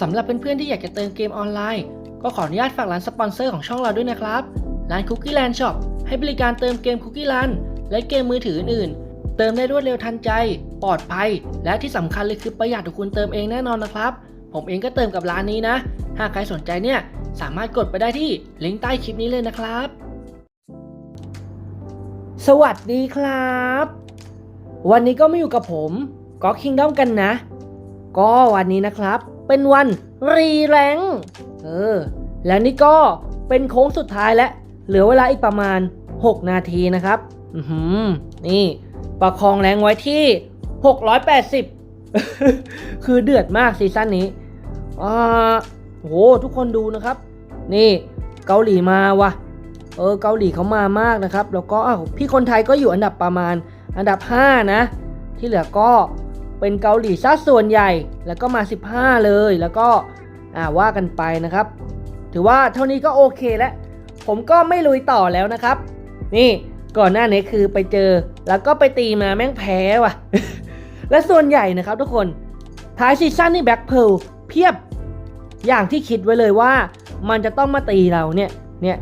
สำหรับเพื่อนๆที่อยากจะเติมเกมออนไลน์ ก็ขออนุญาตฝากร้านสปอนเซอร์ของช่องเราด้วยนะครับ ร้าน Cookie Land Shop ให้บริการเติมเกม Cookie Land และเกมมือถืออื่นๆ เติมได้รวดเร็วทันใจ ปลอดภัย และที่สำคัญเลยคือประหยัดกว่าคุณเติมเองแน่นอนนะครับ ผมเองก็เติมกับร้านนี้นะ หากใครสนใจเนี่ยสามารถกดไปได้ที่ลิงก์ใต้คลิปนี้เลยนะครับ สวัสดีครับ วันนี้ก็มาอยู่กับผมก็คิงด้อมกันนะ ก็วันนี้นะครับ เป็นวันรีแรงเออ และนี่ก็เป็นโค้งสุดท้ายแล้วเหลือเวลาอีกประมาณ 6 นาทีนะครับ อือหือ นี่ ประคองแรงไว้ที่ 680 คือเดือดมากซีซั่นนี้อ่าโหทุกคนดูนะครับ นี่เกาหลีมาวะเออเกาหลีเขามามากนะครับ แล้วก็อ้าวพี่คนไทยก็อยู่อันดับประมาณอันดับ 5 นะ ที่เหลือก็ เป็นเกาหลีซะส่วนใหญ่ แล้วก็มา 15 เลย แล้วก็อ่าว่ากันไปนะครับ ถือว่าเท่านี้ก็โอเคแล้ว ผมก็ไม่ลุยต่อแล้วนะครับ นี่ก่อนหน้านี้คือไปเจอ แล้วก็ไปตีมาแม่งแพ้ว่ะ และส่วนใหญ่นะครับทุกคน ท้ายซีซั่นนี่แบ็คเพลเพียบ อย่างที่คิดไว้เลยว่า มันจะต้องมาตีเราเนี่ย เนี่ย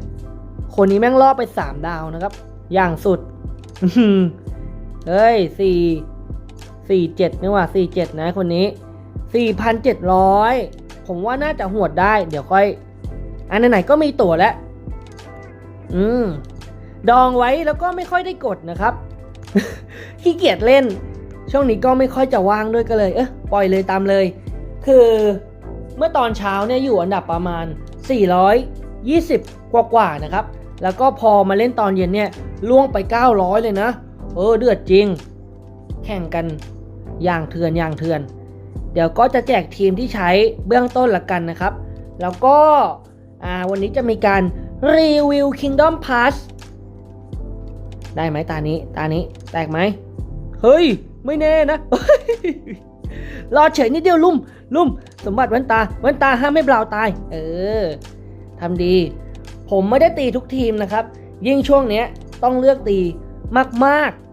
คนนี้แม่งล่อไป 3 ดาวนะครับ อย่างสุด เฮ้ยสี่ สี่เจ็ดนี่ว่าสี่เจ็ดนะคนนี้สี่พันเจ็ดร้อยผมว่าน่าจะหวดได้ เดี๋ยวค่อย อันไหนๆก็มีตั๋วแล้ว อืม ดองไว้แล้วก็ไม่ค่อยได้กดนะครับ ขี้เกียจเล่น ช่วงนี้ก็ไม่ค่อยจะว่างด้วยก็เลย เออปล่อยเลยตามเลย คือเมื่อตอนเช้าเนี่ยอยู่อันดับประมาณ 420 กว่ากว่าๆนะครับ แล้วก็พอมาเล่นตอนเย็นเนี่ยล่วงไป 900 เลยนะ เออเดือดจริง แข่งกัน อย่างเถื่อนอย่างเถื่อน เดี๋ยวก็จะแจกทีมที่ใช้เบื้องต้นละกันนะครับ แล้วก็วันนี้จะมีการรีวิว Kingdom Pass ได้ไหมตานี้ตานี้แตกไหมเฮ้ย ไม่แน่นะรอเฉยนิดเดียวลุ่มลุ่มสมบัติแว่นตาแว่นตาห้ามไม่เปล่าตาย เออทำดี ผมไม่ได้ตีทุกทีมนะครับ ยิ่งช่วงเนี้ยต้องเลือกตีมากๆ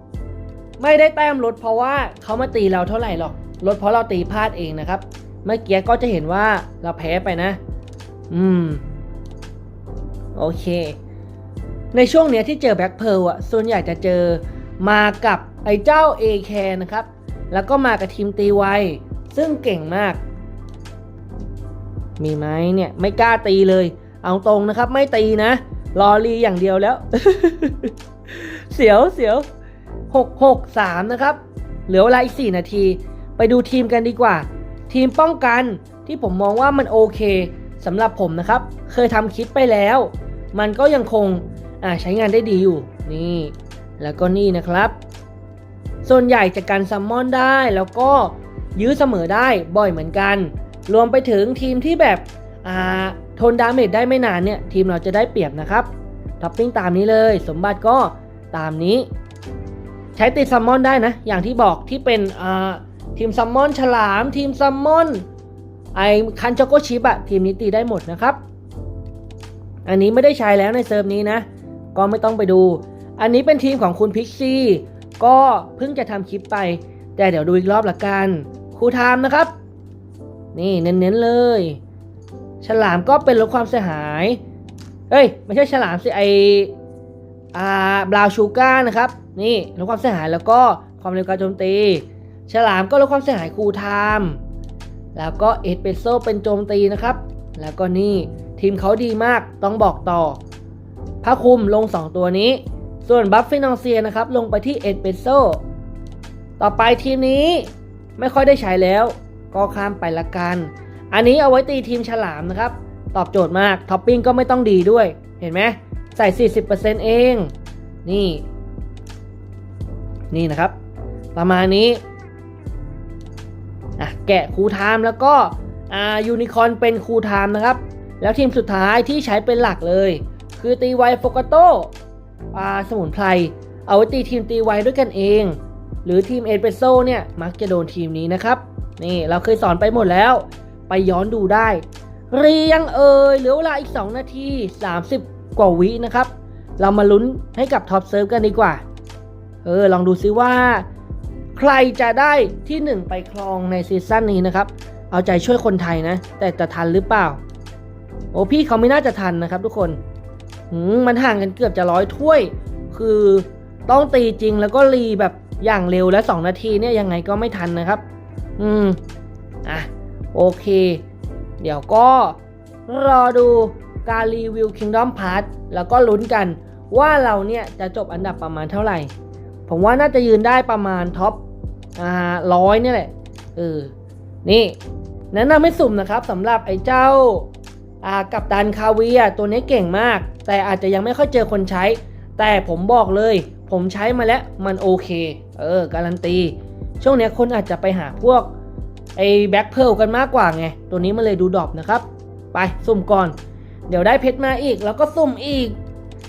ไม่ได้แต้มลดเพราะว่าเขามาตีเราเท่าไหร่หรอกลดเพราะเราตีพลาดเองนะครับ เมื่อกี้ก็จะเห็นว่าเราแพ้ไปนะ อืม โอเค ในช่วงเนี้ยที่เจอแบ็คเพลอะส่วนใหญ่จะเจอมากับไอ้เจ้า a อแคนะครับ แล้วก็มากับทีมตีไวซึ่งเก่งมาก มีไหมเนี่ย ไม่กล้าตีเลย เอาตรงนะครับ ไม่ตีนะ รอรีอย่างเดียวแล้ว เสียวเสียว หกหกสามนะครับ เหลือเวลาอีก 4 นาที ไปดูทีมกันดีกว่า ทีมป้องกันที่ผมมองว่ามันโอเคสำหรับผมนะครับ เคยทำคลิปไปแล้ว มันก็ยังคงใช้งานได้ดีอยู่ นี่ แล้วก็นี่นะครับ ส่วนใหญ่จะกันซัมมอนได้แล้วก็ยื้อเสมอได้บ่อยเหมือนกัน รวมไปถึงทีมที่แบบทนดาเมจได้ไม่นานเนี่ย ทีมเราจะได้เปรียบนะครับท็อปปิ้งตามนี้เลย สมบัติก็ตามนี้ ใช้ติดซัมมอนได้นะ อย่างที่บอกที่เป็นทีมซัมมอนฉลาม ทีมซัมมอนไอคันโจโกชิบะทีมนี้ตีได้หมดนะครับ อันนี้ไม่ได้ใช้แล้วในเซิร์ฟนี้นะ ก็ไม่ต้องไปดู อันนี้เป็นทีมของคุณพิกซี่ก็เพิ่งจะทำคลิปไป แต่เดี๋ยวดูอีกรอบละกันครูไทม์นะครับ นี่เน้นๆเลย ฉลามก็เป็นลดความเสียหายเฮ้ย ไม่ใช่ฉลามสิไอ อ่าบราวชูก้านะครับ นี่ลดความเสียหายแล้วก็ความเร็วการโจมตี ฉลามก็ลดความเสียหายครูไทม์แล้วก็เอสเปโซเป็นโจมตีนะครับ แล้วก็นี่ทีมเขาดีมากต้องบอกต่อผ้าคลุมลง 2 ตัวนี้ ส่วนบัฟฟินองเซียนะครับ ลงไปที่เอสเปโซต่อไปทีมนี้ไม่ค่อยได้ใช้แล้ว ก็ข้ามไปละกัน อันนี้เอาไว้ตีทีมฉลามนะครับ ตอบโจทย์มากท็อปปิ้งก็ไม่ต้องดีด้วยเห็นไหม ใส่ 40%เอง นี่ นี่นะครับ ประมาณนี้อะแกะคูไทม์แล้วก็อ่ายูนิคอนเป็นคูไทม์นะครับ แล้วทีมสุดท้ายที่ใช้เป็นหลักเลย คือตีไวโฟกาโตอ่าสมุนไพรเอาไว้ตีทีมตีไวด้วยกันเอง หรือทีมเอสเปโซเนี่ย มักจะโดนทีมนี้นะครับ นี่เราเคยสอนไปหมดแล้ว ไปย้อนดูได้ เรียงเอ่ยเหลือเวลาอีก 2 นาที 30 กว่าวินะครับ เรามาลุ้นให้กับท็อปเซิร์ฟกันดีกว่า เออ ลองดูซิว่า ใครจะได้ที่ 1 ไปครองในซีซั่นนี้นะครับ เอาใจช่วยคนไทยนะ แต่จะทันหรือเปล่า โอ้พี่เขาไม่น่าจะทันนะครับทุกคนมมันห่างกันเกือบจะร้อยถ้วย คือต้องตีจริงแล้วก็รีแบบอย่างเร็วและ 2 นาทีเนี่ยยังไงก็ไม่ทันนะครับ อืม อะ โอเค เดี๋ยวก็รอดู การรีวิว Kingdom Pass แล้วก็ลุ้นกันว่าเราเนี่ยจะจบอันดับประมาณเท่าไหร่ ผมว่าน่าจะยืนได้ประมาณท็อปอ่าร้อยเนี่ยแหละเออนี่แนะนำให้สุ่มนะครับสำหรับไอ้เจ้าอ่ากับตันคาเวียตัวนี้เก่งมาก แต่อาจจะยังไม่ค่อยเจอคนใช้ แต่ผมบอกเลย ผมใช้มาแล้วมันโอเค เออ การันตี ช่วงเนี้ยคนอาจจะไปหาพวกไอ้แบ็คเพลกันมากกว่าไง ตัวนี้มันเลยดูดรอปนะครับ ไปสุ่มก่อน เดี๋ยวได้เพชรมาอีก แล้วก็สุ่มอีก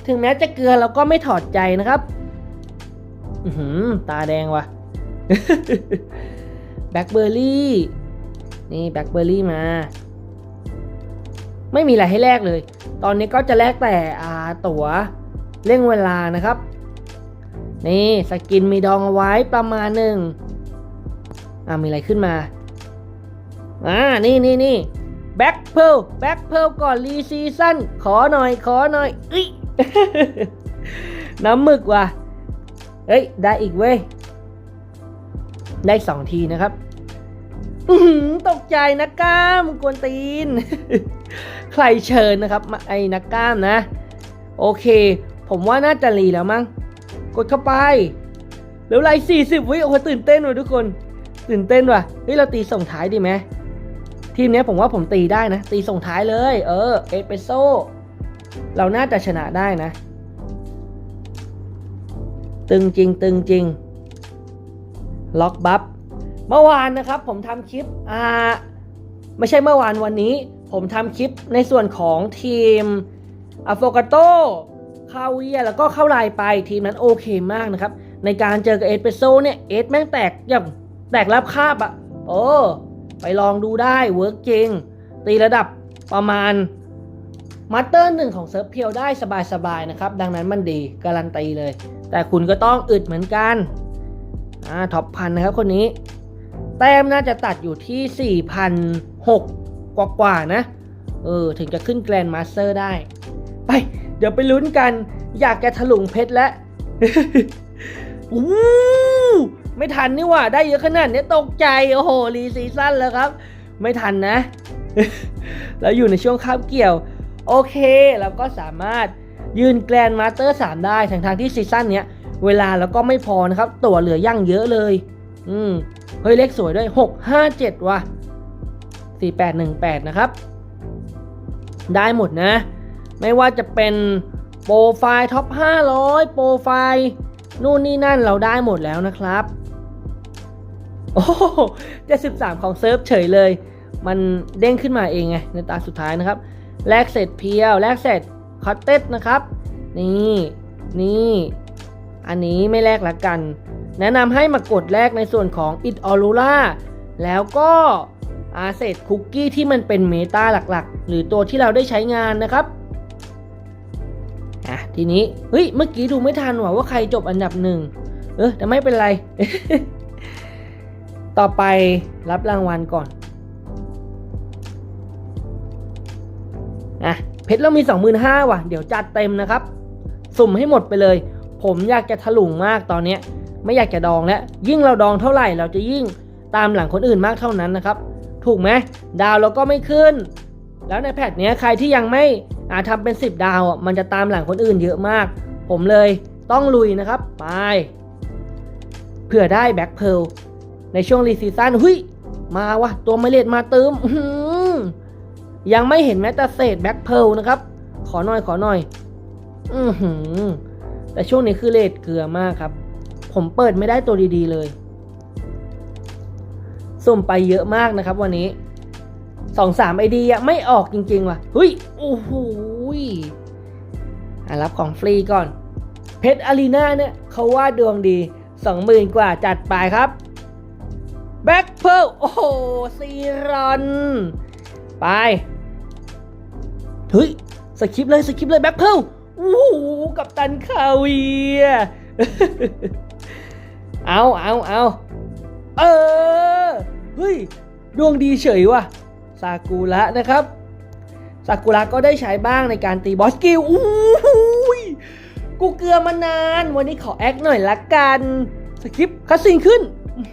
ถึงแม้จะเกลือเราก็ไม่ถอดใจนะครับ อือหือตาแดงว่ะแบล็คเบอร์รี่ นี่แบล็คเบอร์รี่มา ไม่มีอะไรให้แลกเลย ตอนนี้ก็จะแลกแต่อาตั๋วเร่งเวลานะครับ นี่สกินมีดองเอาไว้ประมาณหนึ่งอ่ามีอะไรขึ้นมาอ่านี่นี่นี่ แบ็คเพลแบ็คเพลก่อนรีซีซั่นขอหน่อยขอหน่อยเอ้ยน้ำหมึกว่ะเฮ้ย ได้อีกเว้ย ได้สองทีนะครับตกใจนะก้ามกวนตีน ใครเชิญนะครับ ไอ้นักก้ามนะ โอเค ผมว่าน่าจะรีแล้วมั้ง กดเข้าไปเหลือไรสี่สิบวิโอ้โหตื่นเต้นว่ะทุกคน ตื่นเต้นว่ะเฮ้ยเราตีส่งท้ายดีไหม ทีมนี้ผมว่าผมตีได้นะ ตีส่งท้ายเลย เออ เอสเปโซเราน่าจะชนะได้นะ ตึงจริง ตึงจริง ล็อกบัฟเมื่อวานนะครับ ผมทำคลิป อ่า ไม่ใช่เมื่อวานวันนี้ ผมทำคลิปในส่วนของทีมอโฟกาโตคาเวียแล้วก็เข้าลายไปทีมนั้นโอเคมากนะครับ ในการเจอกับเอสเปโซเนี่ย เอสแม่งแตกอย่างแตกรับคาบอะโอ้ ไปลองดูได้เวิร์กจริง ตีระดับประมาณมาสเตอร์หนึ่งของเซิร์ฟเพียวได้สบายๆนะครับ ดังนั้นมันดีการันตีเลย แต่คุณก็ต้องอึดเหมือนกันอ่าท็อปพันนะครับคนนี้ แต้มน่าจะตัดอยู่ที่ 4,006กว่ากว่าๆนะ เออ ถึงจะขึ้นแกรนด์มาสเตอร์ได้ ไป เดี๋ยวไปลุ้นกัน อยากจะถลุงเพชรแล้วอู้ ไม่ทันนี่ว่าได้เยอะขนาดนี้ตกใจ โอ้โหรีซีซั่นแล้วครับ ไม่ทันนะ แล้วอยู่ในช่วงคาบเกี่ยว โอเค เราก็สามารถยืนแกรนมาสเตอร์3ได้ทั้งทางที่ซีซั่นเนี้ย เวลาแล้วก็ไม่พอนะครับ ตั๋วเหลือยั่งเยอะเลย อืม เฮ้ยเลขสวยด้วย 6 5 7 ว่ะ 4 8 1 8 นะครับ ได้หมดนะ ไม่ว่าจะเป็นโปรไฟล์ท็อป 500 โปรไฟล์นู่นนี่นั่นเราได้หมดแล้วนะครับ โอ้เจ็ดสิบสามของเซิร์ฟเฉยเลย มันเด้งขึ้นมาเองไงในตาสุดท้ายนะครับ แลกเสร็จเพียว แลกเสร็จคอตเต็ดนะครับ นี่นี่ อันนี้ไม่แลกละกัน แนะนำให้มากดแลกในส่วนของ It Aurora แล้วก็อาเซตคุกกี้ที่มันเป็นเมตาหลักๆ หรือตัวที่เราได้ใช้งานนะครับอะทีนี้ เฮ้ย เมื่อกี้ดูไม่ทันว่ะว่าใครจบอันดับหนึ่ง เออแต่ไม่เป็นไร ต่อไปรับรางวัลก่อนอะเพชรเรามี 25,000ว่ะ เดี๋ยวจัดเต็มนะครับ สุ่มให้หมดไปเลย ผมอยากจะถลุงมากตอนเนี้ยไม่อยากจะดองแล้ว ยิ่งเราดองเท่าไหร่เราจะยิ่งตามหลังคนอื่นมากเท่านั้นนะครับ ถูกไหมดาวเราก็ไม่ขึ้น แล้วในแพทเนี้ยใครที่ยังไม่อาทำเป็น 10 ดาวอะมันจะตามหลังคนอื่นเยอะมาก ผมเลยต้องลุยนะครับ ไป เผื่อได้แบ็คเพล ในช่วงรีซีซั่นหุยมาวะตัวมเลดมาเติมยังไม่เห็นแม้แต่เศษแบ็คเพลนะครับ ขอหน่อยขอหน่อย อือหือ แต่ช่วงนี้คือเลทเกลือมากครับ ผมเปิดไม่ได้ตัวดีๆเลย สุ่มไปเยอะมากนะครับวันนี้สองสามไอดีอะไม่ออกจริงๆว่ะเฮ้ยโอ้โหอะรับของฟรีก่อน เพชรอารีนาเนี่ยเขาว่าดวงดีสองหมื่นกว่าจัดไปครับ แบ็คเพิลโอ้โหซีรอนไปเฮ้ยสคริปเลยสคริปเลยแบ็คเพลโอ้โหกับตันคาเวียเอาเอาเอาเออเฮ้ยดวงดีเฉยว่ะซากุระนะครับซากุระก็ได้ใช้บ้างในการตีบอสกิลอู้ยกูเกลือมานาน วันนี้ขอแอคหน่อยละกัน สคริปต์คัสซีนขึ้นอื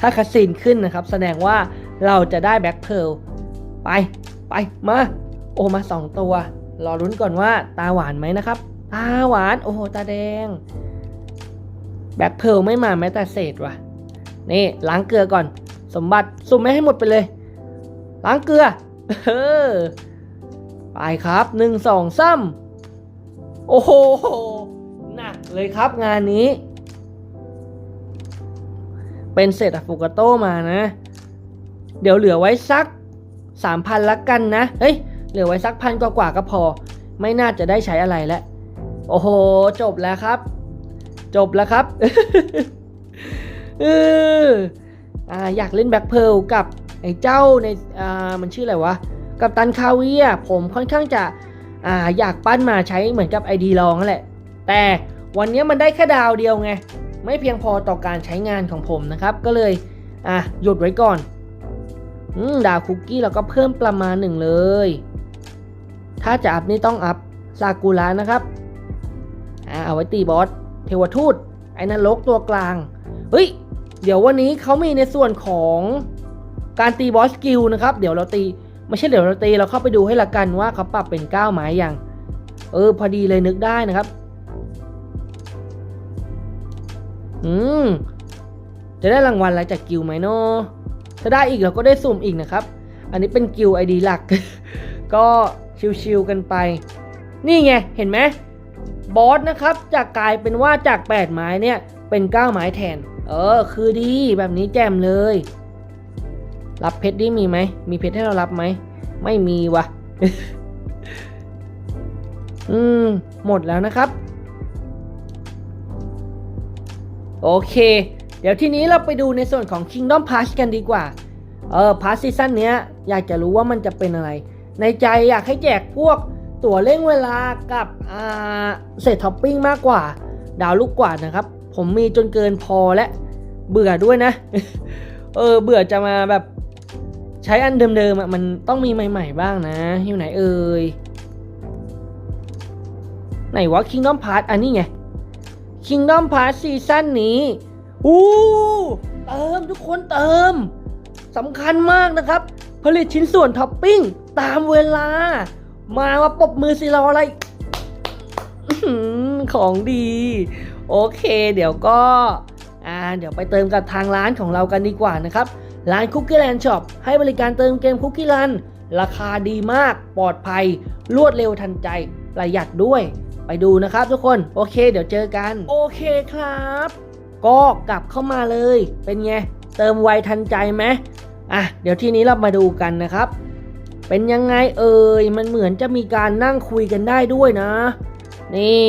ถ้าคัสซีนขึ้นนะครับ แสดงว่าเราจะได้แบ็คเพลไป ไปมา โอ้มาสองตัว รอรุ้นก่อนว่าตาหวานไหมนะครับ ตาหวาน โอ้โห ตาแดง แบ็คเพลไม่มาแม้แต่เศษว่ะ นี่ล้างเกลือก่อน สมบัติสุ่มไม่ให้หมดไปเลย ล้างเกลือ เออ ไปครับหนึ่งสองซ้ำโอ้โห หนักเลยครับงานนี้ เป็นเศษอะฟูกาโตมานะ เดี๋ยวเหลือไว้สักสามพันละกันนะ เฮ้ย เหลือไว้สักพันกว่าก็พอ ไม่น่าจะได้ใช้อะไรแล้ว โอ้โห จบแล้วครับ จบแล้วครับเอออ่าอยากเล่นแบ็คเพลกับไอ้เจ้าในอ่ามันชื่ออะไรวะ กับตันคาเวียผมค่อนข้างจะอ่าอยากปั้นมาใช้เหมือนกับไอดีลองนั่นแหละ แต่วันนี้มันได้แค่ดาวเดียวไง ไม่เพียงพอต่อการใช้งานของผมนะครับ ก็เลยอะหยุดไว้ก่อนอืมดาวคุกกี้เราก็เพิ่มประมาณหนึ่งเลย ถ้าจะอัพนี่ต้องอัพซากุระนะครับอ่าเอาไว้ตีบอสเทวทูตไอ้นรกตัวกลาง เฮ้ย เดี๋ยววันนี้เขามีในส่วนของการตีบอสสกิลนะครับ เดี๋ยวเราตี ไม่ใช่เดี๋ยวเราตี เราเข้าไปดูให้ละกันว่าเขาปรับเป็น 9 ไม้ยัง เออ พอดีเลยนึกได้นะครับ อืม จะได้รางวัลอะไรจากกิลไหมเนาะถ้าได้อีกเราก็ได้สุ่มอีกนะครับ อันนี้เป็นกิลไอดีหลัก ก็ชิวๆกันไป นี่ไง เห็นไหมบอสนะครับจากกลายเป็นว่าจาก 8 ไม้เนี่ยเป็น 9 ไม้แทน เออ คือดีแบบนี้แจ่มเลย รับเพชรไดิมีไหม มีเพชรให้เรารับไหม ไม่มีวะ อืม หมดแล้วนะครับ โอเค เดี๋ยวทีนี้เราไปดูในส่วนของ Kingdom Pass กันดีกว่า เออ Pass ซีซั่นเนี้ยอยากจะรู้ว่ามันจะเป็นอะไร ในใจอยากให้แจกพวกตั๋วเร่งเวลากับอ่าเศษท็อปปิ้งมากกว่า ดาวลูกกว่านะครับ ผมมีจนเกินพอและ เบื่อด้วยนะ เออเบื่อจะมาแบบใช้อันเดิมๆอะมันต้องมีใหม่ๆบ้างนะ อยู่ไหนเอ่ยไหนวะ Kingdom Pass อันนี้ไง Kingdom Pass ซีซั่นนี้อู้เติมทุกคนเติมสำคัญมากนะครับ ผลิตชิ้นส่วนท็อปปิ้ง ตามเวลา มาว่าปรบมือสิรออะไรอื้อหือของดี โอเค เดี๋ยวก็ อ่า เดี๋ยวไปเติมกับทางร้านของเรากันดีกว่านะครับ ร้าน Cookie Land Shop ให้บริการเติมเกม Cookie Land ราคาดีมาก ปลอดภัย รวดเร็วทันใจ ประหยัดด้วย ไปดูนะครับทุกคนโอเค เดี๋ยวเจอกัน โอเคครับ ก็กลับเข้ามาเลย เป็นไงเติมไวทันใจไหมอะเดี๋ยวทีนี้เรามาดูกันนะครับ เป็นยังไงเอ่ยมันเหมือนจะมีการนั่งคุยกันได้ด้วยนะ นี่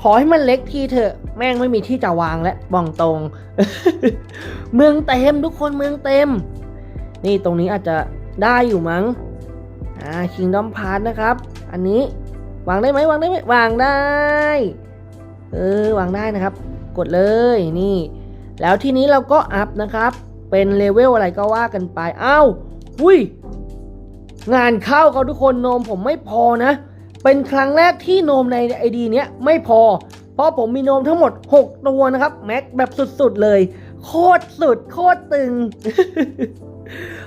ขอให้มันเล็กทีเถอะแม่งไม่มีที่จะวางและบองตรง เมืองเต็มทุกคนเมืองเต็ม นี่ตรงนี้อาจจะได้อยู่มั้งอ่า Kingdom Pass นะครับ อันนี้ วางได้ไหมวางได้ไหมวางได้ เออวางได้นะครับ กดเลยนี่ แล้วทีนี้เราก็อัพนะครับ เป็นเลเวลอะไรก็ว่ากันไปอ้าวอุ้ยงานเข้าเขาทุกคนโนมผมไม่พอนะ เป็นครั้งแรกที่โนมในไอดีเนี้ยไม่พอ เพราะผมมีโนมทั้งหมด 6 ตัวนะครับแม็กแบบสุดๆเลย โคตรสุดโคตรตึง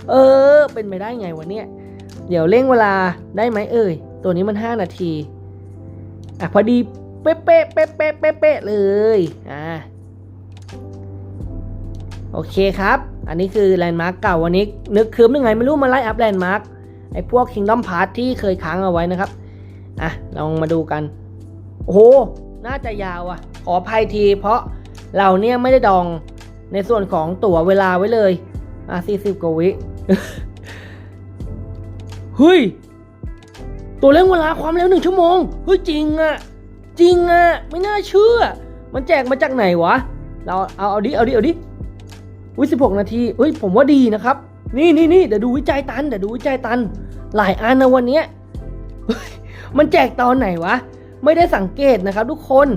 เออ เป็นไปได้ไงวะเนี่ย เดี๋ยวเร่งเวลาได้ไหมเอ่ย ตัวนี้มัน 5 นาที อะ พอดีเป๊ะเป๊ะเป๊ะเป๊ะเป๊ะเป๊ะเลย อ่า โอเคครับ อันนี้คือแลนด์มาร์กเก่าวันนี้ นึกคืมยังไงไม่รู้มาไล่อัพแลนด์มาร์กไอ้พวก Kingdom Pass ที่เคยค้างเอาไว้นะครับ อะ ลองมาดูกัน โอ้โห น่าจะยาวอะ ขออภัยที เพราะเราเนี่ยไม่ได้ดองในส่วนของตั๋วเวลาไว้เลย อะ40กว่าวิ เฮ้ย ตัวเร่งเวลาความเร็วหนึ่งชั่วโมง เฮ้ยจริงอะจริงอะไม่น่าเชื่อ มันแจกมาจากไหนวะ เราเอาเอาดิเอาดิเอาดิวิสิบหกนาทีเฮ้ยผมว่าดีนะครับ นี่นี่นี่เดี๋ยวดูวิจัยตันเดี๋ยวดูวิจัยตัน หลายอันนะวันเนี้ยมันแจกตอนไหนวะ ไม่ได้สังเกตนะครับ ทุกคน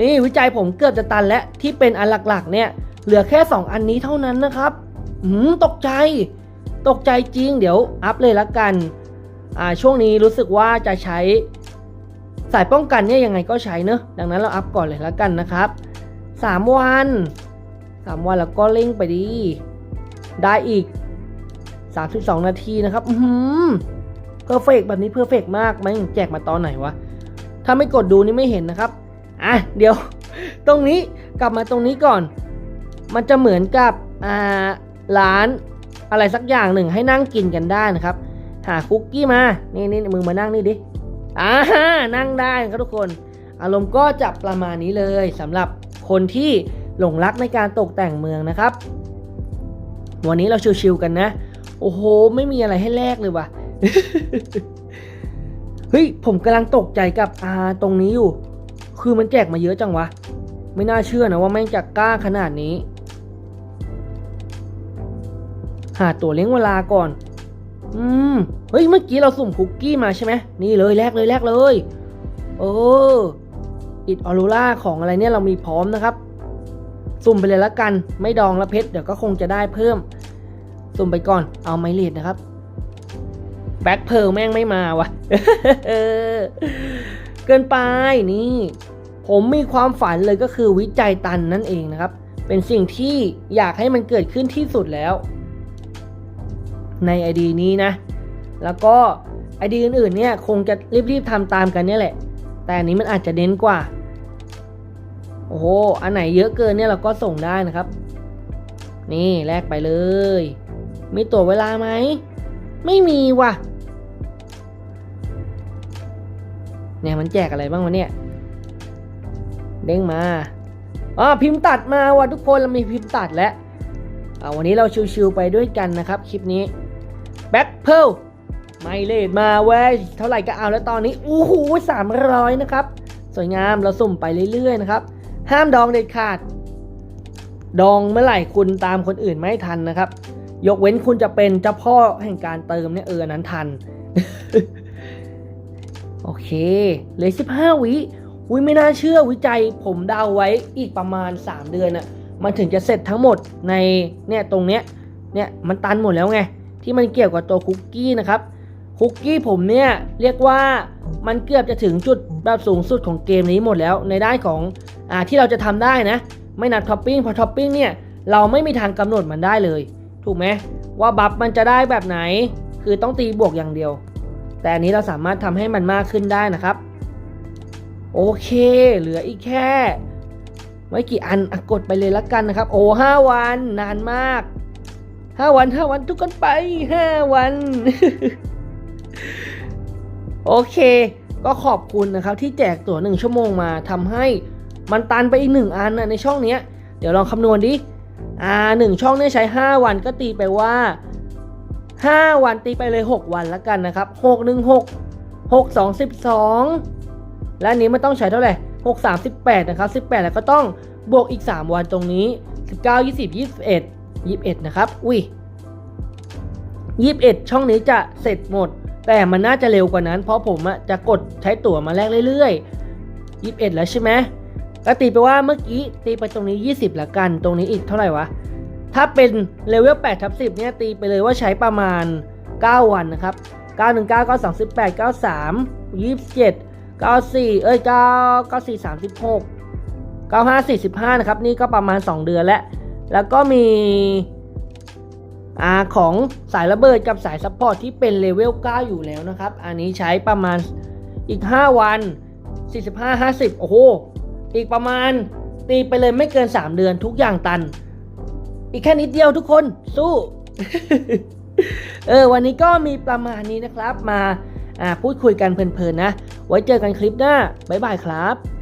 นี่วิจัยผมเกือบจะตันแล้วที่เป็นอันหลักๆ เนี่ย เหลือแค่ 2 อันนี้เท่านั้นนะครับ อืมตกใจ ตกใจจริง เดี๋ยวอัพเลยละกัน ช่วงนี้รู้สึกว่าจะใช้สายป้องกันเนี่ยยังไงก็ใช้เนอะดังนั้นเราอัพก่อนเลยละกันนะครับสามวันสามวันแล้วก็เร่งไปดี ได้อีก 32 นาทีนะครับอืมเพอร์เฟกแบบนี้เพอร์เฟกมากมันแจกมาตอนไหนวะ ถ้าไม่กดดูนี่ไม่เห็นนะครับ อะ เดี๋ยว ตรงนี้กลับมาตรงนี้ก่อน มันจะเหมือนกับอ่าร้านอะไรสักอย่างหนึ่งให้นั่งกินกันได้นะครับ หาคุกกี้มา นี่นี่มึงมานั่งนี่ดิอ่านั่งได้ครับทุกคน อารมณ์ก็จะประมาณนี้เลยสำหรับคนที่หลงรักในการตกแต่งเมืองนะครับ วันนี้เราชิวๆกันนะ โอ้โห ไม่มีอะไรให้แลกเลยว่ะ เฮ้ย ผมกำลังตกใจกับอาตรงนี้อยู่ คือมันแจกมาเยอะจังวะ ไม่น่าเชื่อนะว่าแม่งจะกล้าขนาดนี้ หาตัวเลี้ยงเวลาก่อน อืม เฮ้ย เมื่อกี้เราสุ่มคุกกี้มาใช่ไหม นี่เลยแลกเลยแลกเลยเอออิดออรูล่าของอะไรเนี่ยเรามีพร้อมนะครับ สุ่มไปเลยละกัน ไม่ดองละเพชรเดี๋ยวก็คงจะได้เพิ่ม สุ่มไปก่อน เอาไมเลดนะครับ แบ็คเพร์ลแม่งไม่มาวะเกินไปนี่ ผมมีความฝันเลยก็คือวิจัยตันนั่นเองนะครับ เป็นสิ่งที่อยากให้มันเกิดขึ้นที่สุดแล้ว ในไอดีนี้นะ แล้วก็ไอดีอื่นๆเนี่ยคงจะรีบๆทำตามกันเนี่ยแหละ แต่อันนี้มันอาจจะเน้นกว่า โอ้โห อันไหนเยอะเกินเนี่ยเราก็ส่งได้นะครับ นี่แลกไปเลย มีตัวเวลาไหม ไม่มีว่ะ เนี่ยมันแจกอะไรบ้างวะเนี่ย เด้งมาอ๋อพิมพ์ตัดมาว่ะทุกคนเรามีพิมพ์ตัดแล้วอ่าวันนี้เราชิวๆไปด้วยกันนะครับ คลิปนี้ แบ็คเพิลไม่เลดมาเว้ยเท่าไหร่ก็เอาแล้วตอนนี้โอ้โหสามร้อยนะครับ สวยงามเราสุ่มไปเรื่อยๆนะครับ ห้ามดองเด็ดขาด ดองเมื่อไหร่คุณตามคนอื่นไม่ทันนะครับ ยกเว้นคุณจะเป็นเจ้าพ่อแห่งการเติมเนี่ยเออนั้นทัน โอเคเหลือ15วิวิไม่น่าเชื่อวิจัยผมเดาไว้อีกประมาณ 3 เดือนอะมันถึงจะเสร็จทั้งหมดในเนี่ยตรงเนี้ยเนี่ยมันตันหมดแล้วไง ที่มันเกี่ยวกับตัวคุกกี้นะครับคุกกี้ผมเนี่ยเรียกว่ามันเกือบจะถึงจุดแบบสูงสุดของเกมนี้หมดแล้ว ในด้านของอ่าที่เราจะทำได้นะ ไม่นับท็อปปิ้งเพราะท็อปปิ้งเนี่ยเราไม่มีทางกำหนดมันได้เลย ถูกไหมว่าบัฟมันจะได้แบบไหน คือต้องตีบวกอย่างเดียว แต่อันนี้เราสามารถทำให้มันมากขึ้นได้นะครับ โอเค เหลืออีกแค่ไม่กี่อันอกดไปเลยละกันนะครับ โอ้ห้าวันนานมาก ห้าวันห้าวันทุกคนไปห้าวัน โอเค ก็ขอบคุณนะครับที่แจกตั๋วหนึ่งชั่วโมงมาทำให้มันตันไปอีกหนึ่งอันนะในช่องเนี้ยเดี๋ยวลองคำนวณดิอ่าหนึ่งช่องเนี่ยใช้ 5 วันก็ตีไปว่า 5 วันตีไปเลย 6 วันแล้วกันนะครับ 6 1 6 6 2 12 และอันนี้มันต้องใช้เท่าไหร่ 6 3 18 นะครับ 18 แล้วก็ต้องบวกอีก 3 วันตรงนี้ 19 20 21 21 นะครับ อุ้ย21 ช่องนี้จะเสร็จหมด แต่มันน่าจะเร็วกว่านั้น เพราะผมจะกดใช้ตั๋วมาแลกเรื่อยๆ 21 แล้วใช่ไหมก็ตีไปว่าเมื่อกี้ตีไปตรงนี้ 20ละกัน ตรงนี้อีกเท่าไหร่วะ ถ้าเป็นเลเวล8ทับ10 เนี่ยตีไปเลยว่าใช้ประมาณ 9 วันนะครับ 9 1 9 9 2 8 9 3 27 94 เอ้ย 9 94 36 95 45 นะครับ นี่ก็ประมาณ 2 เดือนแล้ว แล้วก็มีอของสายระเบิดกับสายซัพพอร์ตที่เป็นเลเวล 9 อยู่แล้วนะครับ อันนี้ใช้ประมาณอีก 5 วัน 45 50 โอ้โห อีกประมาณตีไปเลยไม่เกิน 3 เดือนทุกอย่างตัน อีกแค่นิดเดียวทุกคนสู้ เออ วันนี้ก็มีประมาณนี้นะครับ มาพูดคุยกันเพลินๆนะ ไว้เจอกันคลิปหน้า บ๊ายบายครับ